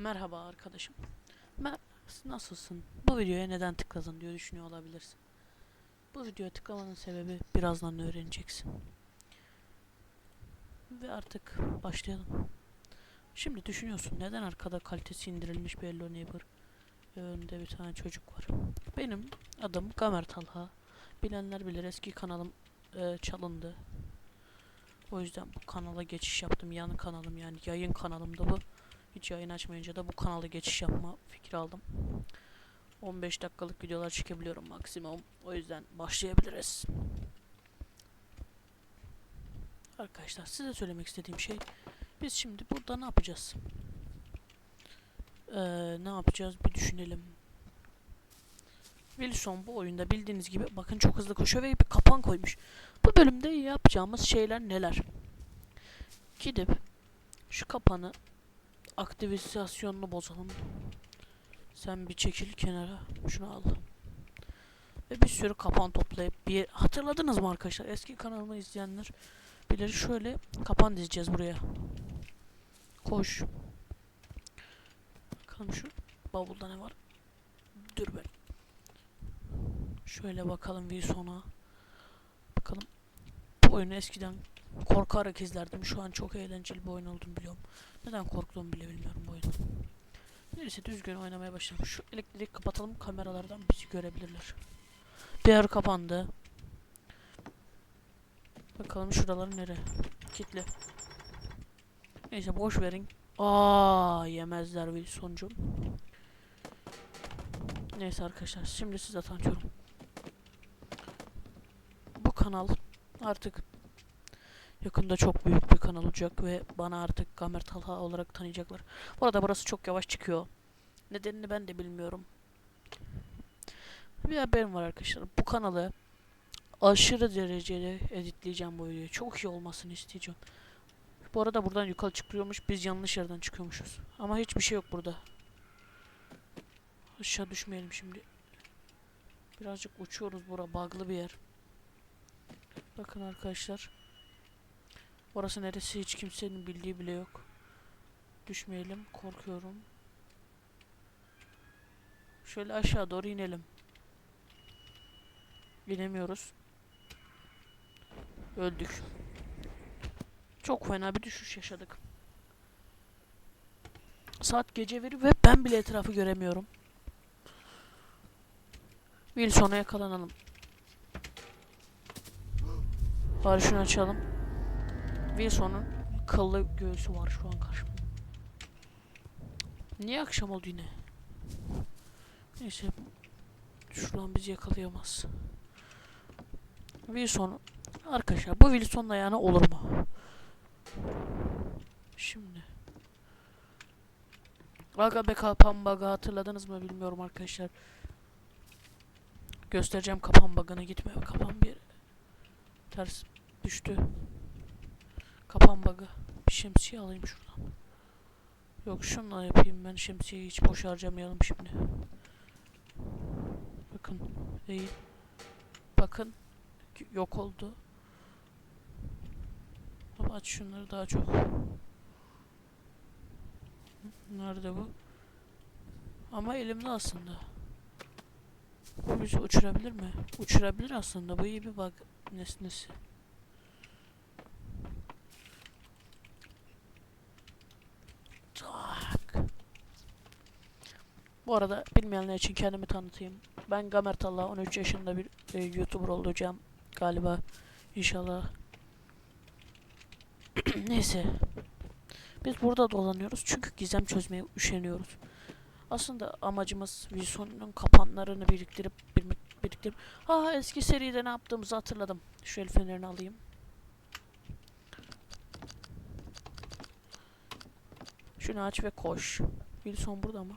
Merhaba arkadaşım. Mer nasılsın? Bu videoya neden tıkladın diye düşünüyor olabilirsin. Bu videoya tıklamanın sebebi birazdan öğreneceksin. Ve artık başlayalım. Şimdi düşünüyorsun neden arkada kalitesi indirilmiş bir Hello Neighbor ve önünde bir tane çocuk var. Benim adım Gamer Talha. Bilenler bilir eski kanalım e, çalındı. O yüzden bu kanala geçiş yaptım. Yan kanalım yani yayın kanalımda bu. Hiç yayın açmayınca da bu kanala geçiş yapma fikri aldım. 15 dakikalık videolar çekebiliyorum maksimum. O yüzden başlayabiliriz. Arkadaşlar size söylemek istediğim şey biz şimdi burada ne yapacağız? Ee, ne yapacağız bir düşünelim. Wilson bu oyunda bildiğiniz gibi bakın çok hızlı koşuyor ve bir kapan koymuş. Bu bölümde yapacağımız şeyler neler? Gidip şu kapanı aktivizasyonunu bozalım. Sen bir çekil kenara. Şunu al. Ve bir sürü kapan toplayıp bir hatırladınız mı arkadaşlar? Eski kanalımı izleyenler bilir. Şöyle kapan dizeceğiz buraya. Koş. Bakalım şu bavulda ne var? Dur ben. Şöyle bakalım Wilson'a. Bakalım. Bu oyunu eskiden korkarak izlerdim. Şu an çok eğlenceli bir oyun olduğunu biliyorum. Neden korktuğumu bile bilmiyorum bu oyunu. Neyse düzgün oynamaya başladım. Şu elektriği kapatalım kameralardan bizi görebilirler. Diğer kapandı. Bakalım şuraları nere? Kitle. Neyse boş verin. Aa yemezler Wilson'cum. Neyse arkadaşlar şimdi size tanıtıyorum. Bu kanal artık yakında çok büyük bir kanal olacak ve bana artık Gamer Talha olarak tanıyacaklar. Bu arada burası çok yavaş çıkıyor. Nedenini ben de bilmiyorum. Bir haberim var arkadaşlar. Bu kanalı aşırı derecede editleyeceğim bu videoyu. Çok iyi olmasını isteyeceğim. Bu arada buradan yukarı çıkıyormuş. Biz yanlış yerden çıkıyormuşuz. Ama hiçbir şey yok burada. Aşağı düşmeyelim şimdi. Birazcık uçuyoruz bura. Bug'lı bir yer. Bakın arkadaşlar. Orası neresi hiç kimsenin bildiği bile yok. Düşmeyelim. Korkuyorum. Şöyle aşağı doğru inelim. İnemiyoruz. Öldük. Çok fena bir düşüş yaşadık. Saat gece veri ve ben bile etrafı göremiyorum. Wilson'a yakalanalım. Bari şunu açalım. Wilson'un kıllı göğsü var şu an karşımda. Niye akşam oldu yine? Neyse. Şuradan bizi yakalayamaz. Wilson. Arkadaşlar bu Wilson'la yani olur mu? Şimdi. Aga be kapan bug'ı hatırladınız mı bilmiyorum arkadaşlar. Göstereceğim kapan bug'ını gitme. Kapan bir ters düştü. Kapan bug'ı. Bir şemsiye alayım şuradan. Yok şunla yapayım ben şemsiyeyi hiç boş harcamayalım şimdi. Bakın değil. Bakın yok oldu. Ama aç şunları daha çok. Nerede bu? Ama elimde aslında. Bu bizi uçurabilir mi? Uçurabilir aslında. Bu iyi bir bug nesnesi. Tak. Bu arada bilmeyenler için kendimi tanıtayım. Ben Gamer Talha 13 yaşında bir e, YouTuber olacağım galiba. İnşallah. Neyse. Biz burada dolanıyoruz çünkü gizem çözmeye üşeniyoruz. Aslında amacımız Wilson'un kapanlarını biriktirip, biriktirip Ha eski seride ne yaptığımızı hatırladım. Şu el fenerini alayım. Şunu aç ve koş. Wilson burada mı?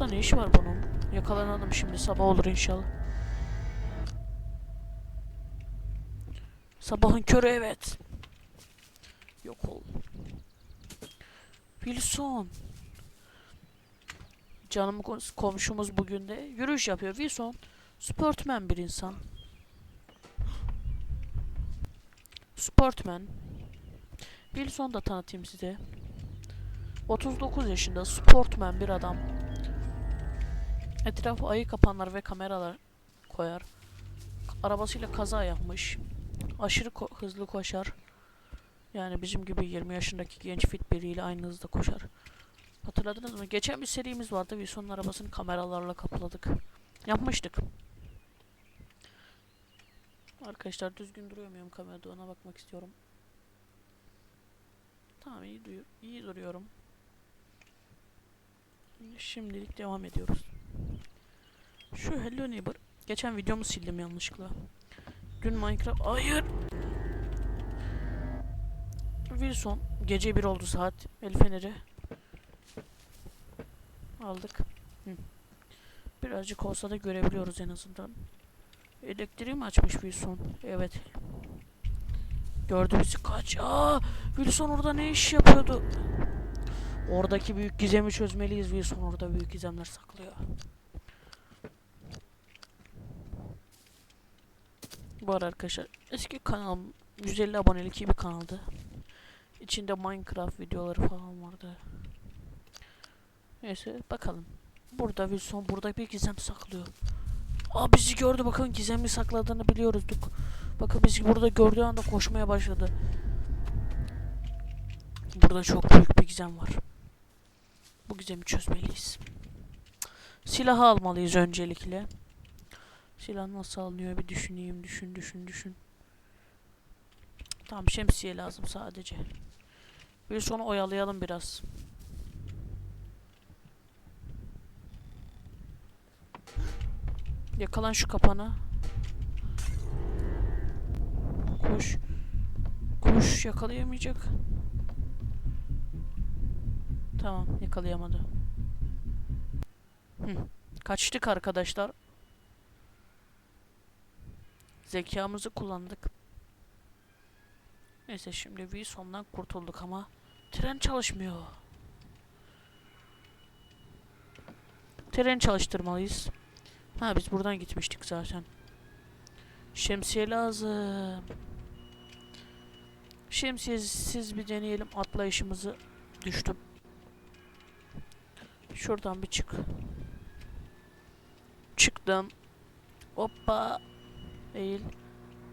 Burada ne iş var bunun? Yakalanalım şimdi sabah olur inşallah. Sabahın körü evet. Yok ol. Wilson. Canım kom- komşumuz bugün de yürüyüş yapıyor. Wilson sportman bir insan. Sportman. Wilson da tanıtayım size. 39 yaşında sportman bir adam. Etrafı ayı kapanlar ve kameralar koyar. Arabasıyla kaza yapmış. Aşırı ko- hızlı koşar. Yani bizim gibi 20 yaşındaki genç fit biriyle aynı hızda koşar. Hatırladınız mı? Geçen bir serimiz vardı. Wilson'un arabasını kameralarla kapladık. Yapmıştık. Arkadaşlar düzgün duruyor muyum kamerada ona bakmak istiyorum. Tamam iyi, iyi duruyorum. Şimdilik devam ediyoruz. Şu Hello Neighbor. Geçen videomu sildim yanlışlıkla. Dün Minecraft... Hayır! Wilson. Gece bir oldu saat. El feneri. Aldık. Hı. Birazcık olsa da görebiliyoruz en azından. Elektriği mi açmış Wilson? Evet. Gördü bizi kaç. Aa, Wilson orada ne iş yapıyordu? Oradaki büyük gizemi çözmeliyiz. Wilson orada büyük gizemler saklıyor. Bu arkadaşlar eski kanalım 150 abonelik bir kanaldı. İçinde Minecraft videoları falan vardı. Neyse bakalım. Burada Wilson burada bir gizem saklıyor. Aa bizi gördü bakın gizemli sakladığını biliyorduk. Bakın bizi burada gördüğü anda koşmaya başladı. Burada çok büyük bir gizem var. Bu gizemi çözmeliyiz. Silahı almalıyız öncelikle. Silah nasıl alınıyor bir düşüneyim. Düşün düşün düşün. Tamam şemsiye lazım sadece. Bir sonra oyalayalım biraz. Yakalan şu kapana. Koş. Koş yakalayamayacak. Tamam yakalayamadı. Hı. Kaçtık arkadaşlar. Zekamızı kullandık. Neyse şimdi Wilson'dan kurtulduk ama tren çalışmıyor. Tren çalıştırmalıyız. Ha biz buradan gitmiştik zaten. Şemsiye lazım. Şemsiyesiz bir deneyelim atlayışımızı. Düştüm. Şuradan bir çık. Çıktım. Hoppa. Eğil.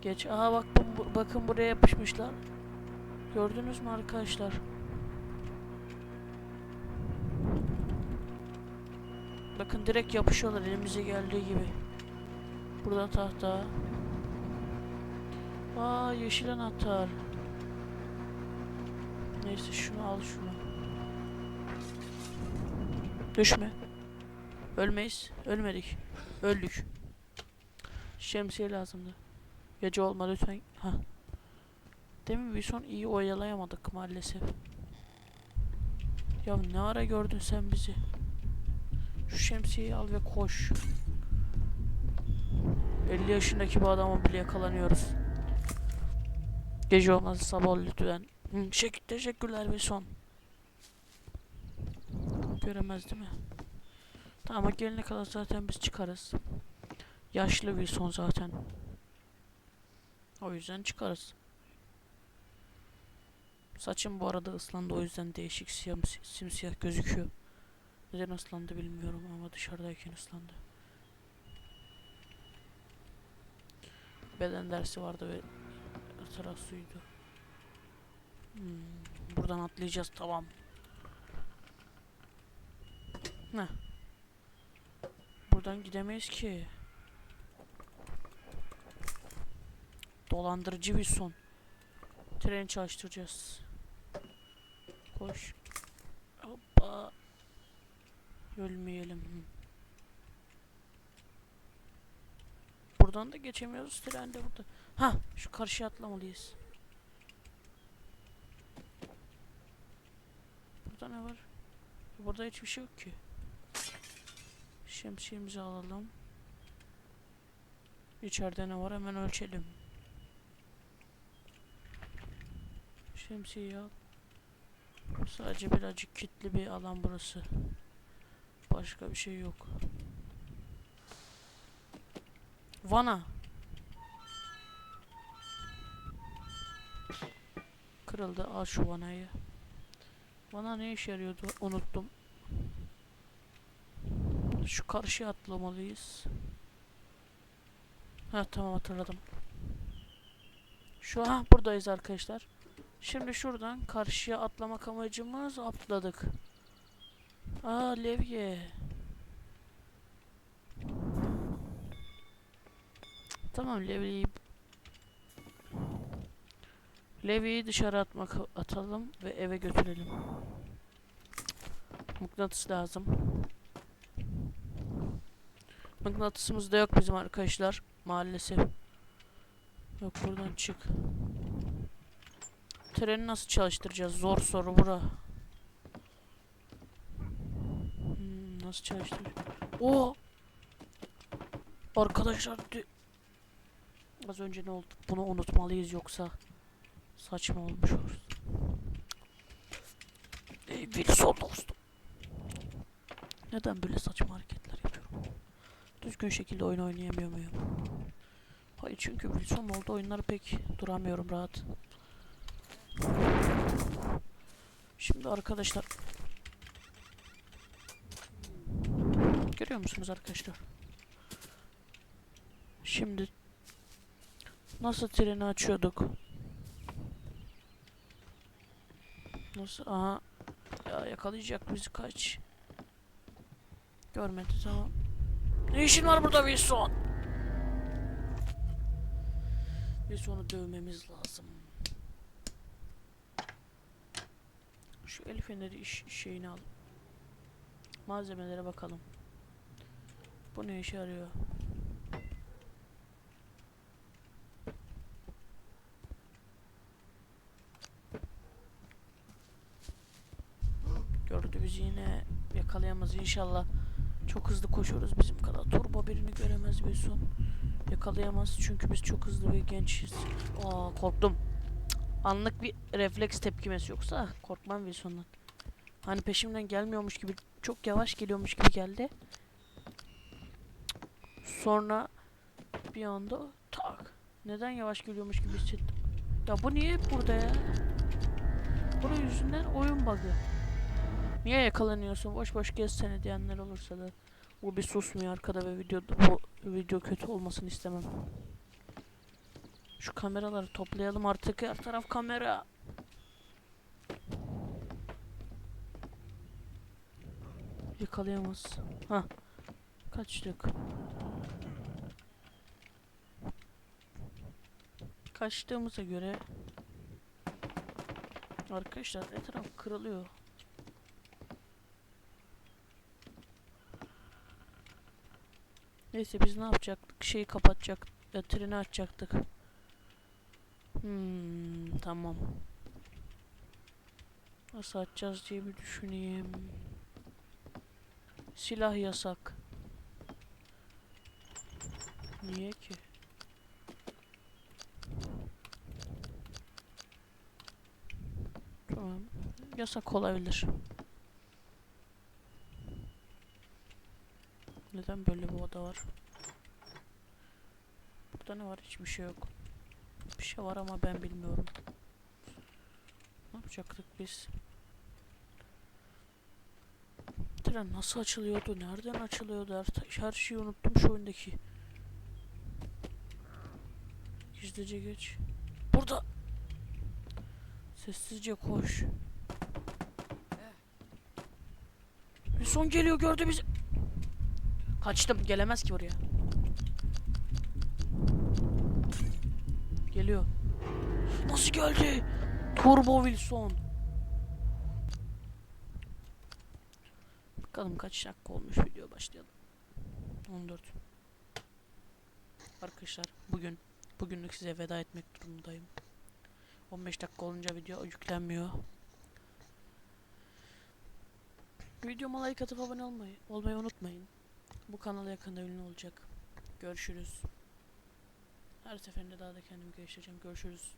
Geç. Aha bak bu- bakın buraya yapışmışlar. Gördünüz mü arkadaşlar? Bakın direkt yapışıyorlar elimize geldiği gibi. Burada tahta. Aa yeşil anahtar. Neyse şunu al şunu. Düşme. Ölmeyiz. Ölmedik. Öldük. Şemsiye lazımdı. Gece olma lütfen. Ha. Demin bir son iyi oyalayamadık maalesef. Ya ne ara gördün sen bizi? Şu şemsiyeyi al ve koş. 50 yaşındaki bir adama bile yakalanıyoruz. Gece olmaz sabah lütfen. Hı, şek teşekkürler bir son. Göremez değil mi? Tamam ama gelene kadar zaten biz çıkarız. Yaşlı bir son zaten. O yüzden çıkarız. Saçım bu arada ıslandı o yüzden değişik siyah, simsiyah gözüküyor. Neden ıslandı bilmiyorum ama dışarıdayken ıslandı. Beden dersi vardı ve taraf suydu. Hmm, buradan atlayacağız tamam. Ne? Buradan gidemeyiz ki. Dolandırıcı bir son. Treni çalıştıracağız. Koş. Hoppa. Ölmeyelim. Hı. Buradan da geçemiyoruz. Tren de burada. Ha, şu karşıya atlamalıyız. Burada ne var? Burada hiçbir şey yok ki. Şemsiyemizi alalım. İçeride ne var hemen ölçelim. Şemsiyeyi al. Sadece birazcık kitli bir alan burası. Başka bir şey yok. Vana. Kırıldı. Al şu vanayı. Bana ne işe yarıyordu unuttum. Şu karşıya atlamalıyız. Ha tamam hatırladım. Şu an buradayız arkadaşlar. Şimdi şuradan karşıya atlamak amacımız atladık. Aa levye. Tamam levyeyi Levyeyi dışarı atmak atalım ve eve götürelim. Mıknatıs lazım. Mıknatısımız da yok bizim arkadaşlar maalesef. Yok buradan çık. Treni nasıl çalıştıracağız? Zor soru bura. Hmm, nasıl çalıştır? Oo! Arkadaşlar az önce ne oldu? Bunu unutmalıyız yoksa saçma olmuş olur. Ey Wilson dostum. Neden böyle saçma yapıyorum? Düzgün şekilde oyun oynayamıyor muyum? Hayır çünkü Wilson oldu oyunları pek duramıyorum rahat. Şimdi arkadaşlar Görüyor musunuz arkadaşlar? Şimdi nasıl treni açıyorduk? Nasıl? Aha. Ya yakalayacak bizi kaç. Görmedi tamam. Ne işin var burada Wilson? Wilson'u dövmemiz lazım. Şu el feneri iş, şeyini al. Malzemelere bakalım. Bu ne işe yarıyor? Gördü bizi yine yakalayamaz inşallah. Çok hızlı koşuyoruz bizim kadar. Turbo birini göremez bir son. Yakalayamaz çünkü biz çok hızlı ve gençiz. Aa korktum. Anlık bir refleks tepkimesi yoksa korkmam Wilson'dan. Hani peşimden gelmiyormuş gibi çok yavaş geliyormuş gibi geldi. Sonra bir anda tak. Neden yavaş geliyormuş gibi hissettim. Ya bu niye hep burada ya? Bunun yüzünden oyun bug'ı. Niye yakalanıyorsun? Boş boş gezsene diyenler olursa da bu bir susmuyor arkada ve video bu video kötü olmasını istemem. Şu kameraları toplayalım artık. Her taraf kamera. Yakalayamaz. Ha. Kaçtık. Kaçtığımıza göre Arkadaşlar etraf kırılıyor. Neyse biz ne yapacaktık? Şeyi kapatacak, e, treni açacaktık. Hmm, tamam. Nasıl açacağız diye bir düşüneyim. Silah yasak. Niye ki? Tamam. Yasak olabilir. Neden böyle bir oda var? Burada ne var? Hiçbir şey yok. Bir şey var ama ben bilmiyorum. Ne yapacaktık biz? Tren nasıl açılıyordu? Nereden açılıyordu? Her, her şeyi unuttum şu oyundaki. Gizlice geç. Burada. Sessizce koş. Son geliyor gördü bizi. Kaçtım gelemez ki buraya. Geliyor. Nasıl geldi? Turbo Wilson. Bakalım kaç dakika olmuş video başlayalım. 14. Arkadaşlar bugün bugünlük size veda etmek durumundayım. 15 dakika olunca video yüklenmiyor. Videoma like atıp abone olmayı, olmayı unutmayın. Bu kanal yakında ünlü olacak. Görüşürüz. Her seferinde daha da kendimi geliştireceğim. Görüşürüz.